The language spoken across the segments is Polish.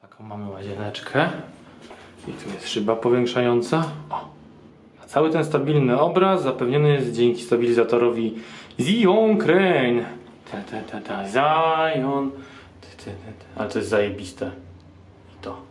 Taką mamy łazieneczkę. I tu jest szyba powiększająca. O. A cały ten stabilny obraz zapewniony jest dzięki stabilizatorowi Zion Crane. Ta, ta, ta, ta. Zion. Ta, ta, ta, ta. Ale to jest zajebiste. I to.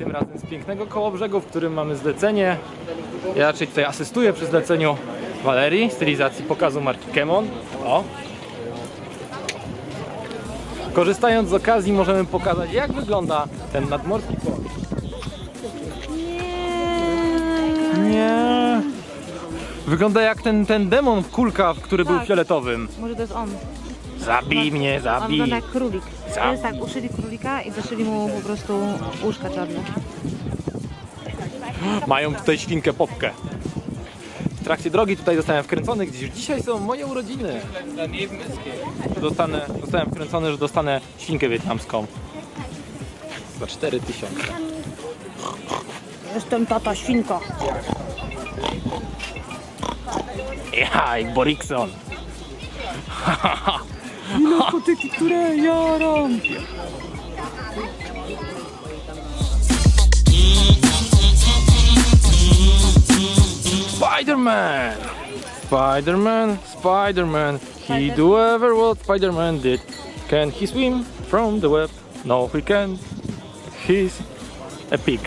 Tym razem z pięknego Kołobrzegu, w którym mamy zlecenie. Ja raczej tutaj asystuję przy zleceniu Walerii, stylizacji pokazu marki Kemon. O! Korzystając z okazji możemy pokazać jak wygląda ten nadmorski port. Nie. Wygląda jak ten, ten demon w kulka, który był Tak. fioletowym. Może to jest on. Zabij mnie, On zabij. wygląda jak królik. To jest tak, uszyli królika i zaszyli mu po prostu łóżka czarne. Mają tutaj świnkę popkę. W trakcie drogi tutaj zostałem wkręcony, gdyż dzisiaj są moje urodziny. Dostanę, zostałem wkręcony, że dostanę świnkę wietnamską. Za 4000. Jestem tata świnka. Ja, i Borikson. Narkotyki, które jaram. Spider-Man! Spider-Man, Spider-Man. He do ever what Spider-Man did. Can he swim from the web? No, he can. He's a pig.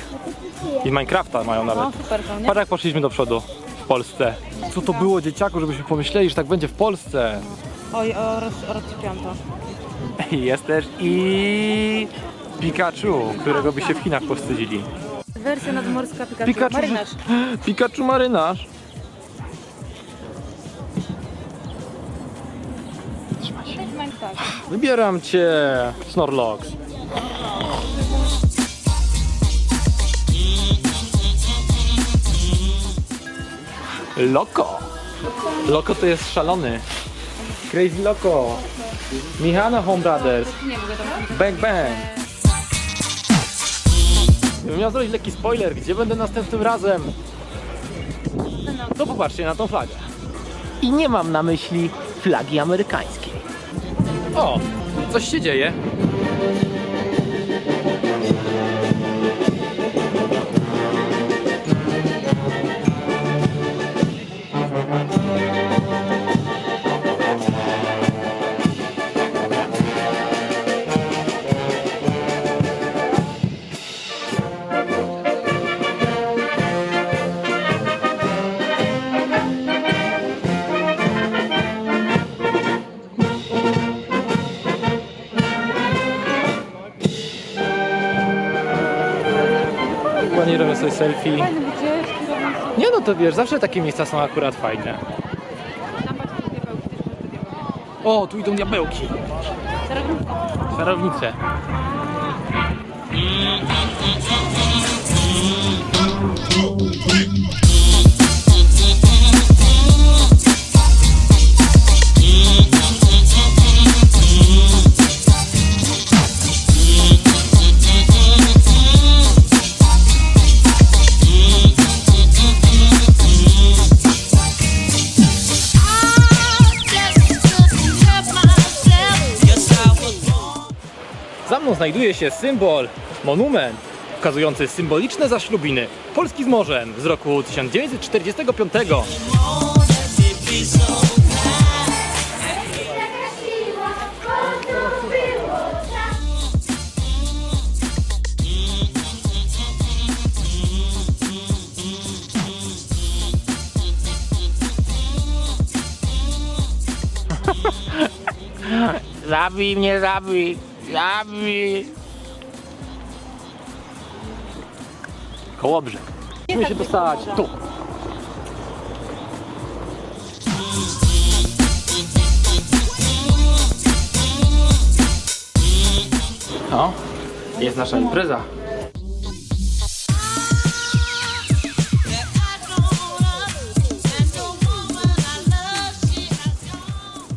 I Minecrafta mają nawet. No super to, nie? Patrz jak poszliśmy do przodu w Polsce. Co to było dzieciaku, żebyśmy pomyśleli, że tak będzie w Polsce. Oj, o, roz, rozczepiłam to. Jest też i Pikachu, którego by się w Chinach powstydzili. Wersja nadmorska Pikachu. Pikachu, Marynarz. Pikachu marynarz. Tak. Wybieram cię, Snorlox. Loko. Loko to jest szalony. Crazy Loco. Mihana Home Brothers. Bang Bang. Gdybym miał zrobić lekki spoiler, gdzie będę następnym razem, to popatrzcie na tą flagę. I nie mam na myśli flagi amerykańskiej. O, coś się dzieje. Ładnie robię sobie selfie. Nie no to wiesz, zawsze takie miejsca są akurat fajne. O, tu idą diabełki. Czarownice. Za znajduje się symbol, monument pokazujący symboliczne zaślubiny Polski z morzem z roku 1945. Zabij mnie, zabij, zabij. Kołobrzeg. Musimy się dostać tu. O, jest nasza impreza.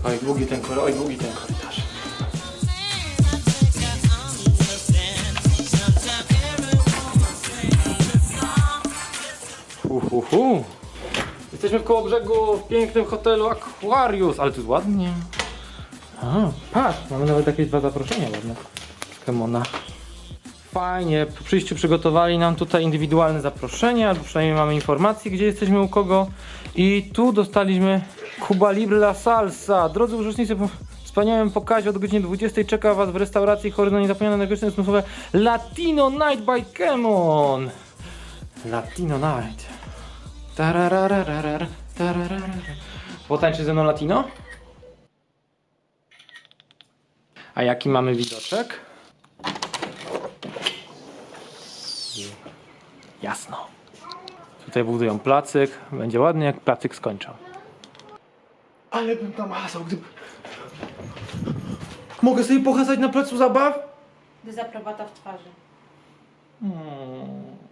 Oj, długi ten korytarz, oj, długi ten korytarz. Hu, hu, hu. Jesteśmy w koło brzegu w pięknym hotelu Aquarius, ale tu jest ładnie. A, patrz, mamy nawet jakieś dwa zaproszenia ładne. Kemona. Fajnie, po przyjściu przygotowali nam tutaj indywidualne zaproszenie, albo przynajmniej mamy informacje, gdzie jesteśmy u kogo. I tu dostaliśmy Cuba Libre La Salsa. Drodzy uczestnicy, po wspaniałym pokazie od godziny 20 czeka Was w restauracji Horyzont Niezapomniane najwyższe zmysłowe Latino Night by Kemon. Latino Night. Tararararar, tararararar. Potańczy ze mną Latino? A jaki mamy widoczek? Jasno. Tutaj budują placyk. Będzie ładnie, jak placyk skończą. Ale bym tam hasał, gdyby... Mogę sobie pohasać na placu zabaw? Dezaprobata w twarzy. Hmm.